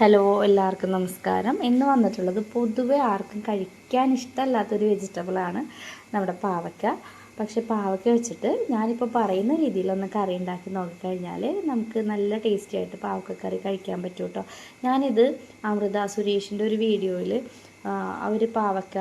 Hello എല്ലാവർക്കും നമസ്കാരം. ഇന്ന് വന്നിട്ടുള്ളത് പൊതുവെ ആർക്കും കഴിക്കാൻ ഇഷ്ടമല്ലാത്തൊരു വെജിറ്റബിളാണ് നമ്മുടെ പാവയ്ക്ക. പക്ഷേ പാവയ്ക്ക വെച്ചിട്ട് ഞാനിപ്പോൾ പറയുന്ന രീതിയിലൊന്ന് കറി ഉണ്ടാക്കി നോക്കിക്കഴിഞ്ഞാൽ നമുക്ക് നല്ല ടേസ്റ്റി ആയിട്ട് പാവക്ക കറി കഴിക്കാൻ പറ്റും കേട്ടോ ഞാനിത് അമൃത സുരേഷിന്റെ ഒരു വീഡിയോയിൽ അവർ പാവയ്ക്ക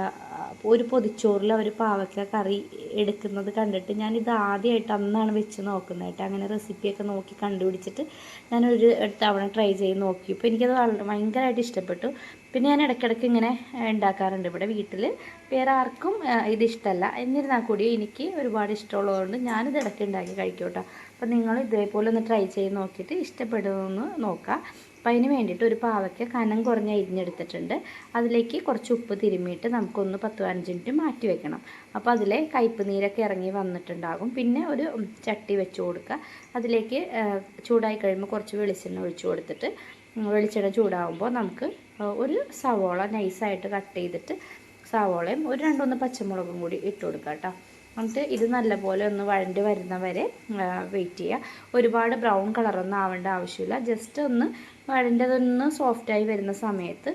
ഒരു പൊതിച്ചോറിൽ അവർ പാവയ്ക്ക കറി എടുക്കുന്നത് കണ്ടിട്ട് ഞാനിത് ആദ്യമായിട്ട് അന്നാണ് വെച്ച് നോക്കുന്നത് കേട്ടോ അങ്ങനെ റെസിപ്പിയൊക്കെ നോക്കി കണ്ടുപിടിച്ചിട്ട് ഞാനൊരു തവണ ട്രൈ ചെയ്ത് നോക്കി. ഇപ്പോൾ എനിക്കത് വളരെ ഭയങ്കരമായിട്ട് ഇഷ്ടപ്പെട്ടു. പിന്നെ ഞാൻ ഇടയ്ക്കിടയ്ക്ക് ഇങ്ങനെ ഉണ്ടാക്കാറുണ്ട് ഇവിടെ വീട്ടിൽ വേറെ ആർക്കും ഇത് ഇഷ്ടമല്ല എന്നിരുന്നാൽ കൂടി എനിക്ക് ഒരുപാട് ഇഷ്ടമുള്ളതുകൊണ്ട് ഞാനിത് ഇടയ്ക്ക് ഉണ്ടാക്കി കഴിക്കും കേട്ടോ. അപ്പോൾ നിങ്ങൾ ഇതേപോലെ ഒന്ന് ട്രൈ ചെയ്ത് നോക്കിയിട്ട് ഇഷ്ടപ്പെടുമെന്ന് നോക്കാം. അപ്പോൾ അതിന് വേണ്ടിയിട്ട് ഒരു പാവയ്ക്ക് കനം കുറഞ്ഞ് അരിഞ്ഞെടുത്തിട്ടുണ്ട്. അതിലേക്ക് കുറച്ച് ഉപ്പ് തിരുമ്മിയിട്ട് നമുക്കൊന്ന് പത്ത് പതിനഞ്ച് മിനിറ്റ് മാറ്റി വെക്കണം. അപ്പോൾ അതിലെ കയ്പ്പ് നീരൊക്കെ ഇറങ്ങി വന്നിട്ടുണ്ടാകും. പിന്നെ ഒരു ചട്ടി വെച്ച് കൊടുക്കുക. അതിലേക്ക് ചൂടായി കഴിയുമ്പോൾ കുറച്ച് വെളിച്ചെണ്ണ ഒഴിച്ചു കൊടുത്തിട്ട് വെളിച്ചെണ്ണ ചൂടാകുമ്പോൾ നമുക്ക് ഒരു സവോള നൈസായിട്ട് കട്ട് ചെയ്തിട്ട് സവോളയും ഒരു രണ്ടൊന്ന് പച്ചമുളകും കൂടി ഇട്ട് കൊടുക്കാം കേട്ടോ. എന്നിട്ട് ഇത് നല്ലപോലെ ഒന്ന് വഴണ്ട് വരുന്നവരെ വെയിറ്റ് ചെയ്യുക ഒരുപാട് ബ്രൗൺ കളറൊന്നും ആവേണ്ട ആവശ്യമില്ല. ജസ്റ്റ് ഒന്ന് വഴണ്ടതൊന്ന് സോഫ്റ്റായി വരുന്ന സമയത്ത്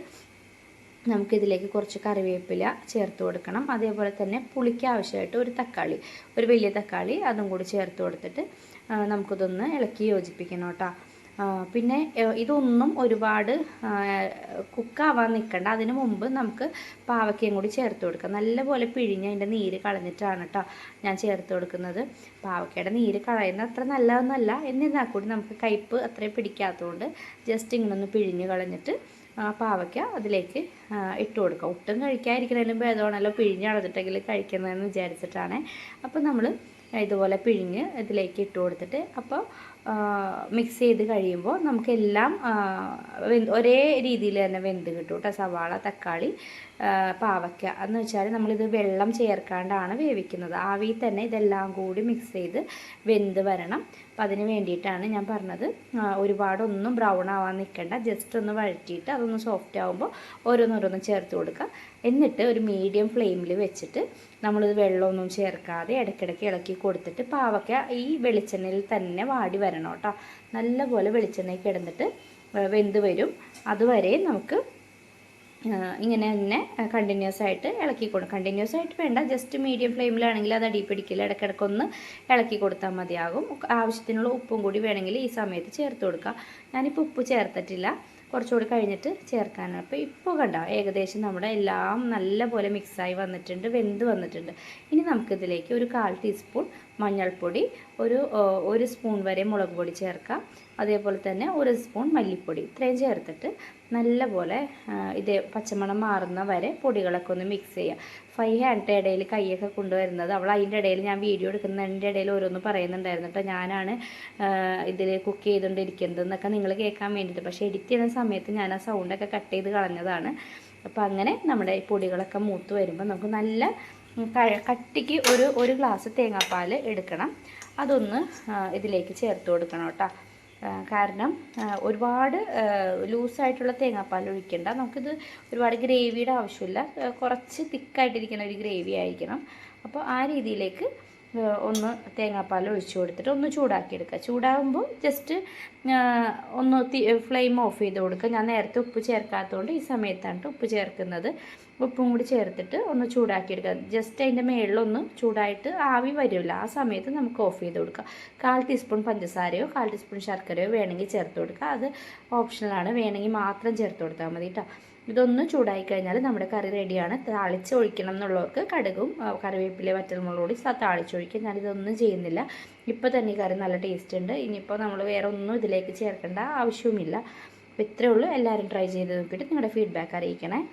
നമുക്കിതിലേക്ക് കുറച്ച് കറിവേപ്പില ചേർത്ത് കൊടുക്കണം. അതേപോലെ തന്നെ പുളിക്ക് ആവശ്യമായിട്ട് ഒരു തക്കാളി ഒരു വലിയ തക്കാളി അതും കൂടി ചേർത്ത് കൊടുത്തിട്ട് നമുക്കിതൊന്ന് ഇളക്കി യോജിപ്പിക്കണം കേട്ടോ. പിന്നെ ഇതൊന്നും ഒരുപാട് കുക്കാവാൻ നിൽക്കണ്ട അതിന് മുമ്പ് നമുക്ക് പാവയ്ക്കയും കൂടി ചേർത്ത് കൊടുക്കാം. നല്ലപോലെ പിഴിഞ്ഞ് അതിന്റെ നീര് കളഞ്ഞിട്ടാണ് കേട്ടോ ഞാൻ ചേർത്ത് കൊടുക്കുന്നത്. പാവയ്ക്കയുടെ നീര് കളയുന്ന അത്ര നല്ലതൊന്നുമല്ല എന്നിരുന്നാൽ കൂടി നമുക്ക് കയ്പ്പ് അത്രയും പിടിക്കാത്തതുകൊണ്ട് ജസ്റ്റ് ഇങ്ങനെ ഒന്ന് പിഴിഞ്ഞ് കളഞ്ഞിട്ട് പാവയ്ക്ക അതിലേക്ക് ഇട്ട് കൊടുക്കുക ഒട്ടും കഴിക്കാതിരിക്കുന്നതിലും ഭേദമാണല്ലോ. പിഴിഞ്ഞ് കളഞ്ഞിട്ടെങ്കിൽ കഴിക്കുന്നതെന്ന് വിചാരിച്ചിട്ടാണ്. അപ്പോൾ നമ്മൾ ഇതുപോലെ പിഴിഞ്ഞ് ഇതിലേക്ക് ഇട്ട് കൊടുത്തിട്ട് അപ്പോൾ മിക്സ് ചെയ്ത് കഴിയുമ്പോൾ നമുക്കെല്ലാം ഒരേ രീതിയിൽ തന്നെ വെന്ത് കിട്ടും കേട്ടോ സവാള തക്കാളി പാവയ്ക്ക. എന്ന് വെച്ചാൽ നമ്മളിത് വെള്ളം ചേർക്കാണ്ടാണ് വേവിക്കുന്നത്. ആവിയിൽ തന്നെ ഇതെല്ലാം കൂടി മിക്സ് ചെയ്ത് വെന്ത് വരണം. അപ്പം അതിന് വേണ്ടിയിട്ടാണ് ഞാൻ പറഞ്ഞത്. ഒരുപാടൊന്നും ബ്രൗൺ ആവാൻ നിൽക്കേണ്ട ജസ്റ്റ് ഒന്ന് വഴറ്റിയിട്ട് അതൊന്ന് സോഫ്റ്റ് ആകുമ്പോൾ ഓരോന്നോരോന്ന് ചേർത്ത് കൊടുക്കുക. എന്നിട്ട് ഒരു മീഡിയം ഫ്ലെയിമിൽ വെച്ചിട്ട് നമ്മളിത് വെള്ളമൊന്നും ചേർക്കാതെ ഇടയ്ക്കിടയ്ക്ക് ഇളക്കി കൊടുത്തിട്ട് പാവയ്ക്ക ഈ വെളിച്ചെണ്ണയിൽ തന്നെ വാടി വരണം കേട്ടോ. നല്ലപോലെ വെളിച്ചെണ്ണയിൽ കിടന്നിട്ട് വെന്ത് വരും. അതുവരെ നമുക്ക് ഇങ്ങനെ തന്നെ കണ്ടിന്യൂസ് ആയിട്ട് ഇളക്കി കൊടുക്കും കണ്ടിന്യൂസ് ആയിട്ട് വേണ്ട ജസ്റ്റ് മീഡിയം ഫ്ലെയിമിലാണെങ്കിൽ അത് അടി പിടിക്കില്ല ഇടയ്ക്കിടയ്ക്കൊന്ന് ഇളക്കി കൊടുത്താൽ മതിയാകും. ആവശ്യത്തിനുള്ള ഉപ്പും കൂടി വേണമെങ്കിൽ ഈ സമയത്ത് ചേർത്ത് കൊടുക്കുക ഞാനിപ്പോൾ ഉപ്പ് ചേർത്തിട്ടില്ല. കുറച്ചുകൂടി കഴിഞ്ഞിട്ട് ചേർക്കാനാണ്. അപ്പോൾ ഇപ്പോൾ കണ്ട ഏകദേശം നമ്മുടെ എല്ലാം നല്ലപോലെ മിക്സായി വന്നിട്ടുണ്ട് വെന്ത് വന്നിട്ടുണ്ട്. ഇനി നമുക്കിതിലേക്ക് ഒരു കാൽ ടീസ്പൂൺ മഞ്ഞൾപ്പൊടി ഒരു ഒരു സ്പൂൺ വരെ മുളക് പൊടി ചേർക്കാം. അതേപോലെ തന്നെ ഒരു സ്പൂൺ മല്ലിപ്പൊടി. ഇത്രയും ചേർത്തിട്ട് നല്ലപോലെ ഇതേ പച്ചമണം മാറുന്ന വരെ പൊടികളൊക്കെ ഒന്ന് മിക്സ് ചെയ്യുക ഫൈവ് ഹാൻഡിന്റെ ഇടയിൽ കൈയൊക്കെ കൊണ്ടുവരുന്നത് അവൾ അതിന്റെ ഇടയിൽ ഞാൻ വീഡിയോ എടുക്കുന്നതിന്റെ ഇടയിൽ ഓരോന്ന് പറയുന്നുണ്ടായിരുന്നു കേട്ടോ. ഞാനാണ് ഇതിൽ കുക്ക് ചെയ്തുകൊണ്ടിരിക്കുന്നതെന്നൊക്കെ നിങ്ങൾ കേൾക്കാൻ വേണ്ടിയിട്ട്. പക്ഷേ എഡിറ്റ് ചെയ്യുന്ന സമയത്ത് ഞാൻ ആ സൗണ്ടൊക്കെ കട്ട് ചെയ്ത് കളഞ്ഞതാണ്. അപ്പോൾ അങ്ങനെ നമ്മുടെ പൊടികളൊക്കെ മൂത്ത് വരുമ്പോൾ നമുക്ക് നല്ല കട്ടിക്ക് ഒരു ഒരു ഗ്ലാസ് തേങ്ങാപ്പാൽ എടുക്കണം. അതൊന്ന് ഇതിലേക്ക് ചേർത്ത് കൊടുക്കണം കേട്ടോ. കാരണം ഒരുപാട് ലൂസായിട്ടുള്ള തേങ്ങാപ്പാൽ ഒഴിക്കേണ്ട. നമുക്കിത് ഒരുപാട് ഗ്രേവിയുടെ ആവശ്യമില്ല. കുറച്ച് തിക്കായിട്ടിരിക്കുന്ന ഒരു ഗ്രേവി ആയിരിക്കണം. അപ്പോൾ ആ രീതിയിലേക്ക് ഒന്ന് തേങ്ങാപ്പാൽ ഒഴിച്ചു കൊടുത്തിട്ട് ഒന്ന് ചൂടാക്കിയെടുക്കുക. ചൂടാകുമ്പോൾ ജസ്റ്റ് ഒന്ന് ഫ്ലെയിം ഓഫ് ചെയ്ത് കൊടുക്കുക. ഞാൻ നേരത്തെ ഉപ്പ് ചേർക്കാത്തതുകൊണ്ട് ഈ സമയത്താണ് ഉപ്പ് ചേർക്കുന്നത്. ഉപ്പും കൂടി ചേർത്തിട്ട് ഒന്ന് ചൂടാക്കിയെടുക്കുക. ജസ്റ്റ് അതിന്റെ മേളിലൊന്ന് ചൂടായിട്ട് ആവി വരില്ല. ആ സമയത്ത് നമുക്ക് ഓഫ് ചെയ്ത് കൊടുക്കുക. കാൽ ടീസ്പൂൺ പഞ്ചസാരയോ കാൽ ടീസ്പൂൺ ശർക്കരയോ വേണമെങ്കിൽ ചേർത്ത് കൊടുക്കുക. അത് ഓപ്ഷണലാണ് വേണമെങ്കിൽ മാത്രം ചേർത്ത് കൊടുത്താൽ മതി കേട്ടോ. ഇതൊന്ന് ചൂടായി കഴിഞ്ഞാൽ നമ്മുടെ കറി റെഡിയാണ്. താളിച്ച് ഒഴിക്കണം എന്നുള്ളവർക്ക് കടുകും കറിവേപ്പില വറ്റൽമുളകൂടി ഞാൻ ഞാനിതൊന്നും ചെയ്യുന്നില്ല. ഇപ്പോൾ തന്നെ കറി നല്ല ടേസ്റ്റ് ഉണ്ട്. ഇനിയിപ്പോൾ നമ്മൾ വേറെ ഒന്നും ഇതിലേക്ക് ചേർക്കേണ്ട ആവശ്യവുമില്ല. ഇത്രയേ ഉള്ളൂ. എല്ലാവരും ട്രൈ ചെയ്ത് നോക്കിയിട്ട് നിങ്ങളുടെ ഫീഡ്ബാക്ക് അറിയിക്കണേ.